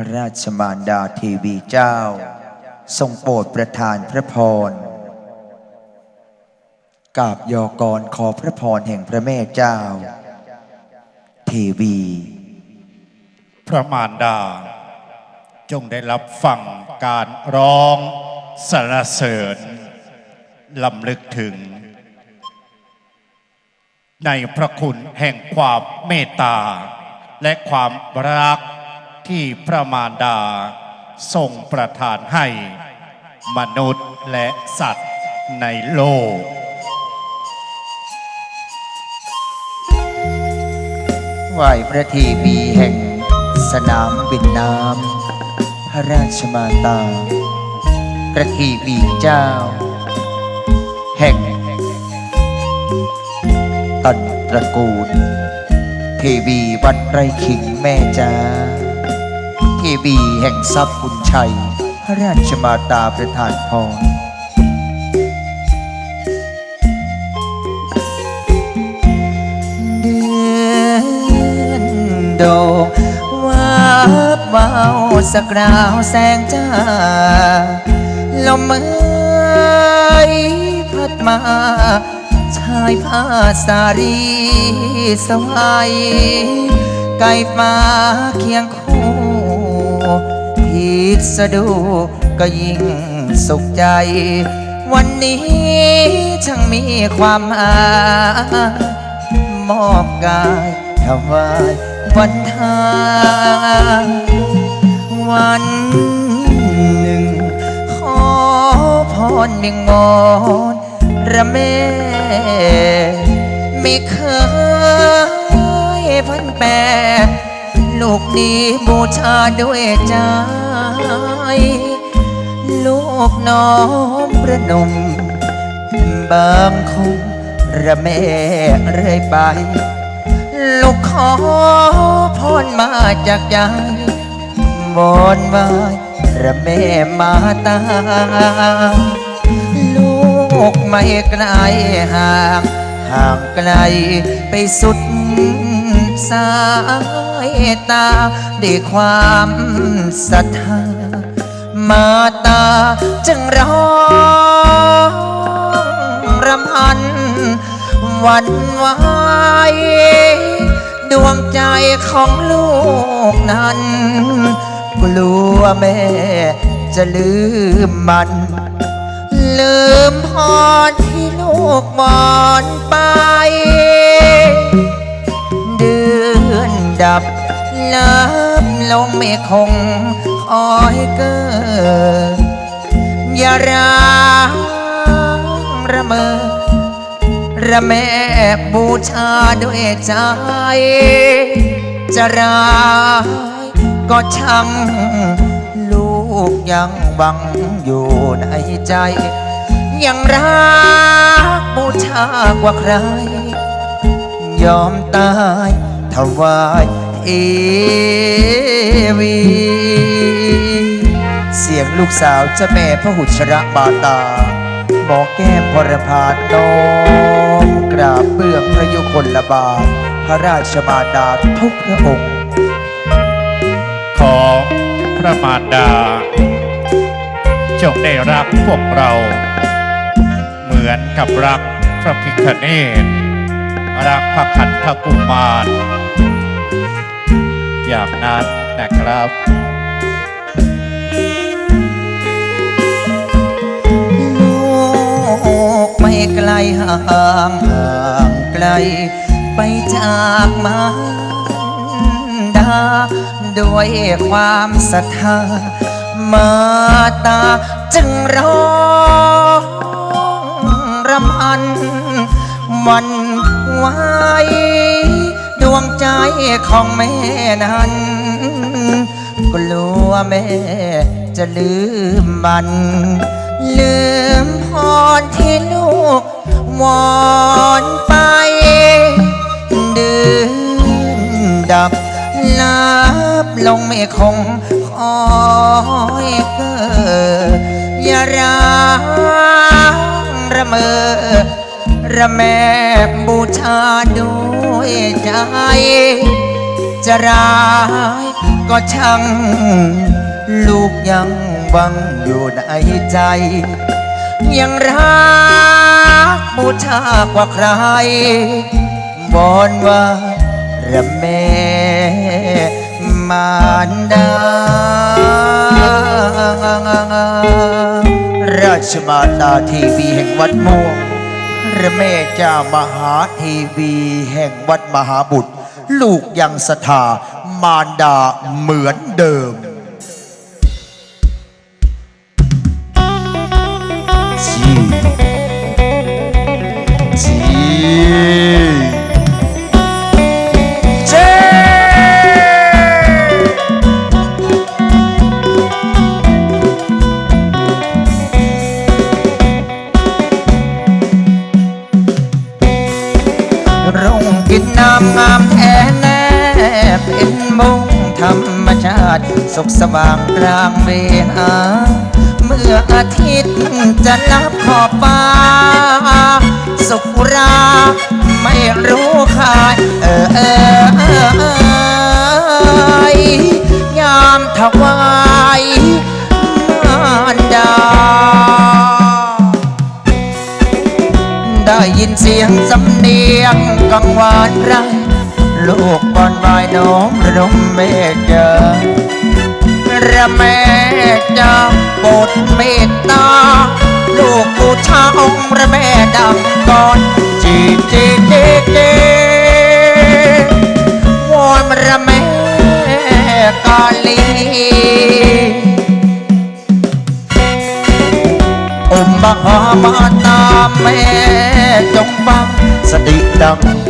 ระราชมารดาเทวีเจ้า ทรงโปรดประทานพระพรกาบยอกรขอพระพรแห่งพระแม่เจ้า เทวี พระมารดา จงได้รับฟังการร้องสรรเสริญลำลึกถึง ในพระคุณแห่งความเมตตา และความรัก ที่พระมารดาทรงประทานให้ มนุษย์และสัตว์ในโลกไหวพระเทวีแห่งสนามบินน้ำพระราชมาตา พระเทวีเจ้า แห่งตันตระกูล เทวีวัดไรขิงแม่จ้า วีแห่งทรัพย์บุญชัย พระราชมาตาประทานพรเดือนโดวาบเบาสักราวแสงจ้า ลมเอ้ยพัดมาชายผ้าสารีสวายไก่ฟ้าเคียงคู่ ผิดสะดูก็ยิ่งสุขใจ วันนี้ช่างมีความหมายมอบกายถวายวันทางวันหนึ่ง ขอพรหนึ่งมอนระแม่ไม่เคยพันแปร ลูกนี้บูชาด้วยใจ ลูกน้อมประนม บางคงระแม่เรื่อยไป ลูกขอพรมาจากใจวอนไวาระแม่มาตา ลูกไม่ไกลห่าง ห่างไกลไปสุดสาย ตาด้วยความศรัทธามาตาจึงร้องรำพันหวันไหวดวงใจของลูกนั้น กลัวแม่จะลืมมัน ลืมพรที่ลูกมอนไป ดับลับลงไม่คงคอยเกิดอย่าร้างระเมอระแม่บูชาด้วยใจ จะร้ายก็ช่างลูกยังหวังอยู่ในใจ ยังรักบูชากว่าใคร ยอมตาย ถวายเทวี เสียงลูกสาวเจ้าแม่พระหุชระบาตา หมอแก้มพรพาน้อมกราบเบื้องพระยุคลบาทพระราชมารดาทุกพระองค์ ขอพระมารดา จงได้รักพวกเรา เหมือนกับรักพระพิคเนต รักพระขันธกุมาร อย่างนั้นนะครับลูกไม่ไกลห่างห่างไกล ไปจากมาดาด้วยความศรัทธามาตาจึงร้องรำพันวัน ไหวดวงใจของแม่นั้น กลัวแม่จะลืมมัน ลืมพรที่ลูกวอนไปเดือนดับลับลงไม่คงคอยเกิดอย่าร้างระเมอระแม่บู ชาด้วยใจ จะร้ายก็ช่าง ลูกยังหวังอยู่ในใจ ยังรักบูชากว่าใคร บอนว่าระแม่มารดา ราชมาตาทีวีแห่งวัดม่วง พระแม่เจ้ามหาทีวีแห่งวัดมหาบุตร ลูกยังศรัทธามารดาเหมือนเดิม กินน้ำงามแท้แน่เป็นมงธรรมชาติ สุขสว่างกลางเวหา เมื่ออาทิตย์จะลับขอบฟ้า สุขราไม่รู้ขายเออเออเออเอยยามถวาย ได้ยินเสียงสำเนียงกังวานไรลูกบอนวายน้องระดมเมตเจอระแม่จ้า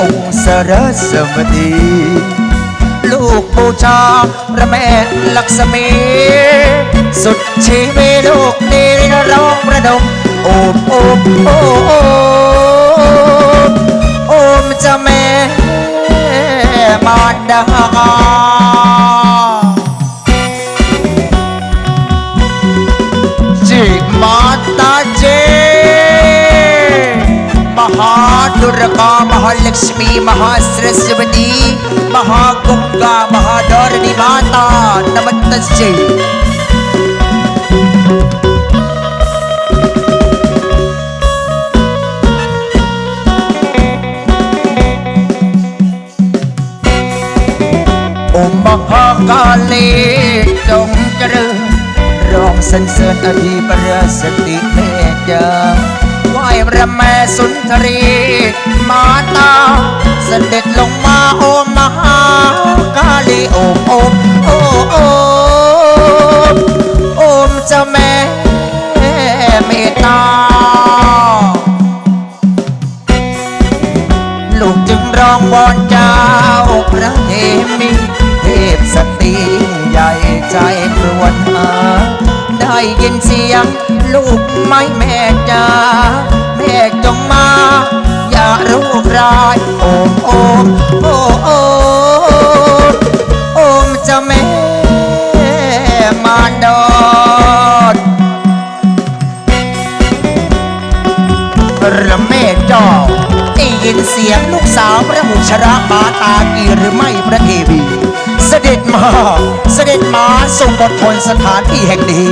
องค์สรสวดี ลูกบูชาพระแม่ลักษมี สุดชีวิตลูกนี้ร้องประดมโอบโอบโอบโอบโอมเจะแม่มารดาาดุรกามหาลักษมีมหาสรสวดีมหากงกามหาดา รณีมาตานมัตเจ้าไหวพระแม่สุนทรี มาตาเสด็จลงมาโอมมหากาลีโอมโอมโอโอมโอมเจ้าแม่เมตตา ลูกจึงร้องวอนเจ้าพระเทมีเทพสตรีใหญ่ใจครวญหาได้ยินเสียงลูกไม่แม่จ้า ร้าย โอมโอมโอโอมโอมจะแม่มารดอนพระแม่จ้าได้ยินเสียงลูกสาวพระหุชระมาตากีหรือไม่พระเทวี เสด็จมา เสด็จมาทรงบททนสถานที่แห่งนี้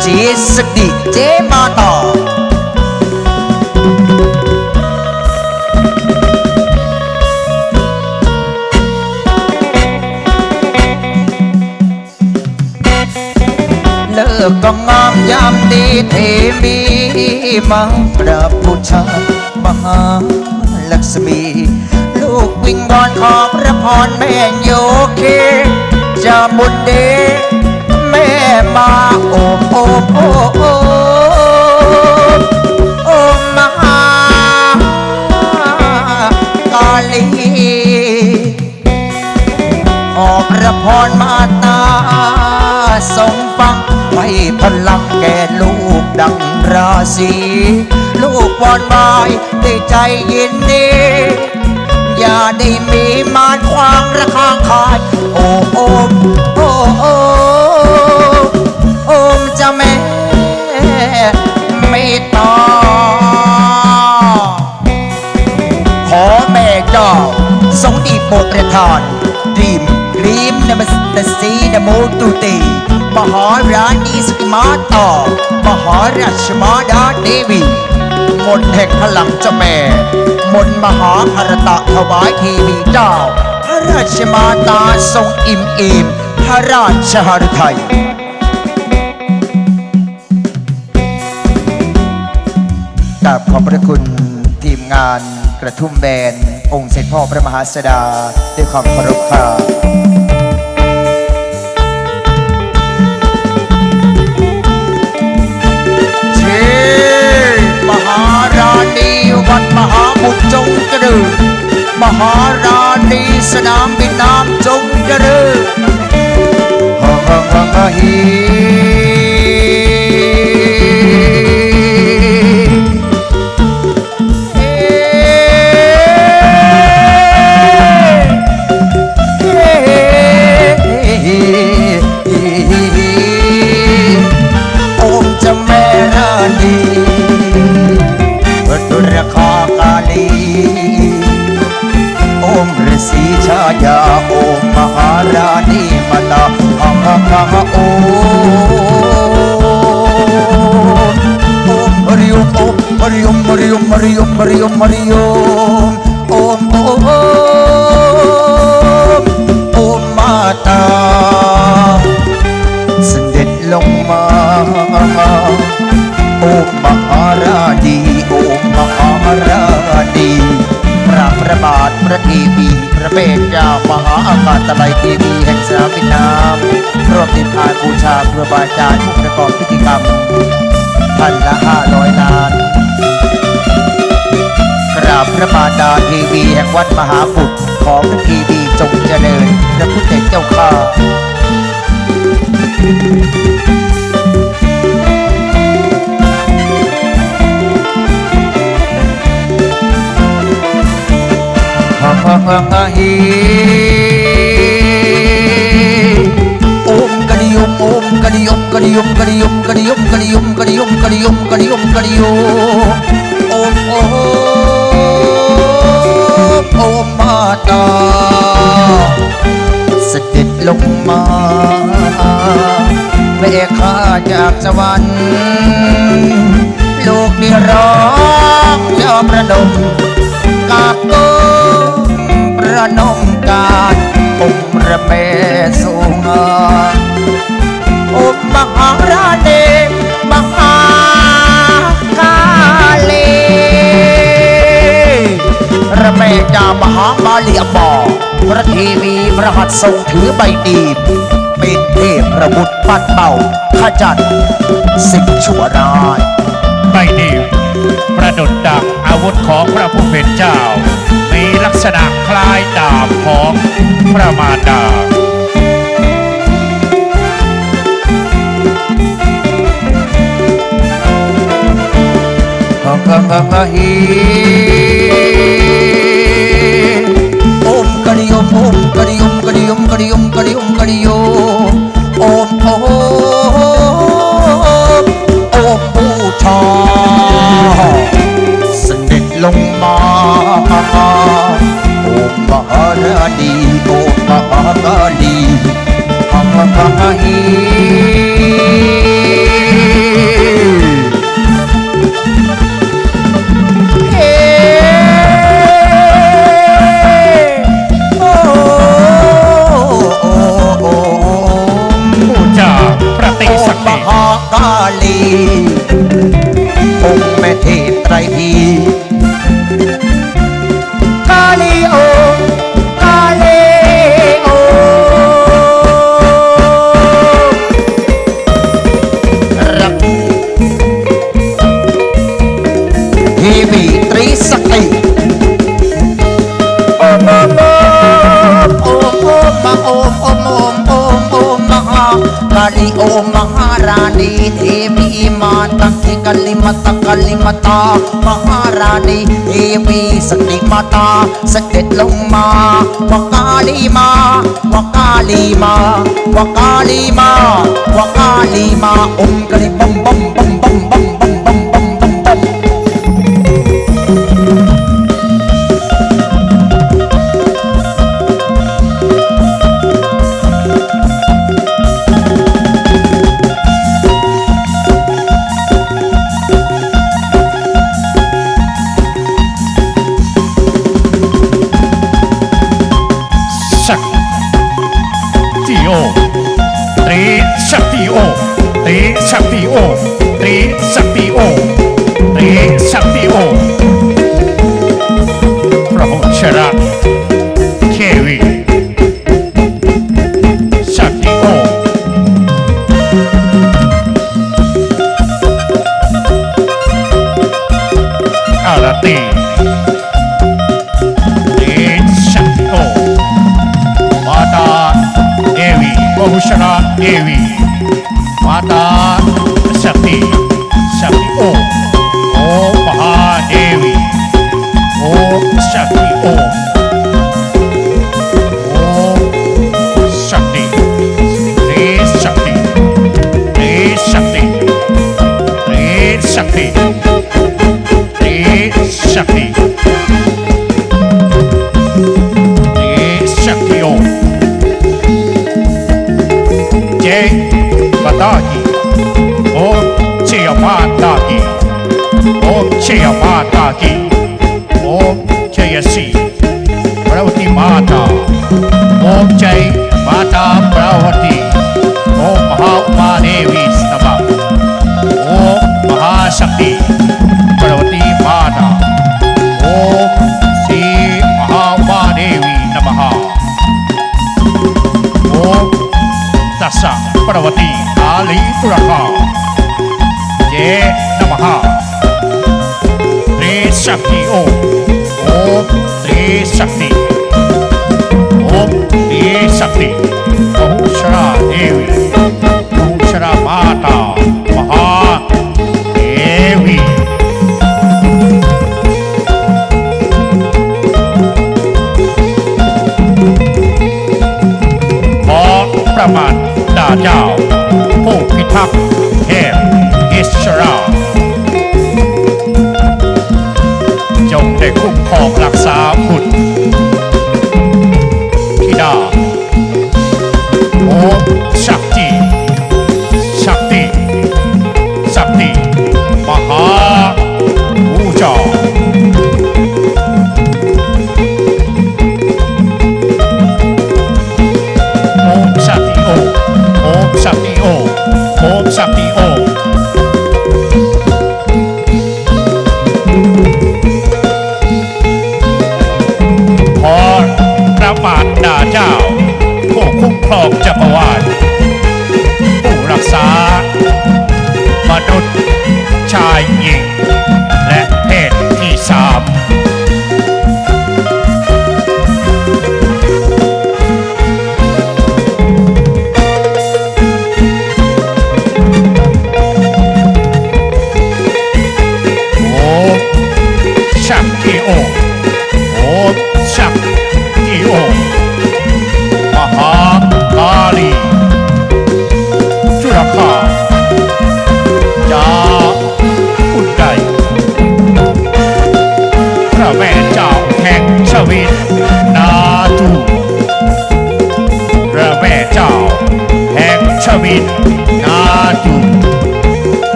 เจสดิเจมาตา កកងងយ៉ាំទីទេមីមកប្រពុទ្ធមហាលក្ស្មីលោកវិងវនខអព្រះផនមេញោគីចាមុនទេមេមកអូអូអូអូអូមហាកាលីអព្រះផនមកาโอบโอบโอบโอบโอบมหากาลีขอพระพรมาตาทรงฟังไว้พลังแก่ลูกดังราศีลูกวอนวายได้ใจยินดี อย่าได้มีมารขวางระคางคายโอ้โอมโอ้โอมโอมจะแม่ไม่ตาขอแม่เจ้าทรงดีโปรดประทานรีม รีมนมัสตสีนโมตุเตมหาราณีสกมาต่อมหาราชมาดาเดวีมนต์แห่งพลังเจ้าแม่ มนต์มหาภารตะถวายเทวีเจ้า พระราชมาตาทรงอิ่มเอมพระราชหฤทัยกราบขอบพระคุณทีมงานกระทุ่มแบน องค์เสด็จพ่อพระมหาสดา ด้วยความเคารพค่ะเบุตรจงเจริญมหาราณีสนามบินน้ำจงเจริญฮ่าฮ่าฮ่าฮี ริโอมฮริโอมริโอมโอมโอมโอมมาตาเสด็จลงมาโอมมหาราดีโอมมหาราดีพระพระบาทพระเทีวีพระเบญเจ้ามหาอากาศตะไลเทีวีแห่งสนามบินน้ำร่วมติดทานบูชาครูบาอาจารย์ผู้ประกอบพิธีกรรมท่านละห้าร้อยล้าน ราบพระบาทดาทีวีแห่งวัดมหาบุตรขอพระทีวีจงเจริญพระพุทธเจ้าข้าฮ่าฮ่าฮ่าฮ่าฮีโอมกะดิยมโอมกะดิยมกะดิยมกะดิยมกะดิยมกะดิยมกะดิยมกะดิยมกะดิยมกะดิยมโอมโอ โอมมาตาเสด็จลงมาแม่ข้าจากสวรรค์ลูกนี่ร้องยอมระดมกาบก้ประนมการองค์พระแม่สูงองค์มหาราณีมหากาเล ระแม่จามหามาลีอปอพระทีวีพระหัตถ์ทรงถือใบดีบเป็นเทพประบุตรปัดเป่าขจัดสิ่งชั่วร้ายใบดีประดุดดังอาวุธของพระผู้เป็นเจ้า มีลักษณะคล้ายดาบของพระมารดาฮังฮังฮังฮังฮีโอ ओम कड़ी ओम कड़ी ओम कड़ी ओम कड़ी ओम कड़ी ओम ओम ओम ओम บูชาเสด็จลงมาโอมมหาดีโอมมหากาลี మాతకి కలి మత కలి మత మహారాణి దేవి సతి మాత సత్యలమ్మ వకాళీమా వకాళీమా వకాళీమా వకాళీమా ఓం కలి బం బం బం బం బం Erie. जय माता की ओम जय श्री प्रवती माता ओम जय माता प्रवती शक्ति ओम ओम त्रिशक्ति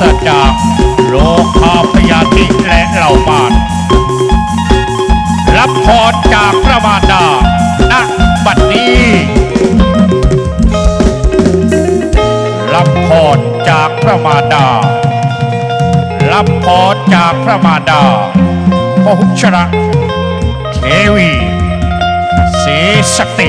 ศจากโลคาพยาธิและเหล่ามารรับพรจากพระมารดาณบัดนี้ รับพรจากพระมารดา รับพรจากพระมารดาพระหุชระเทวีศรีสติ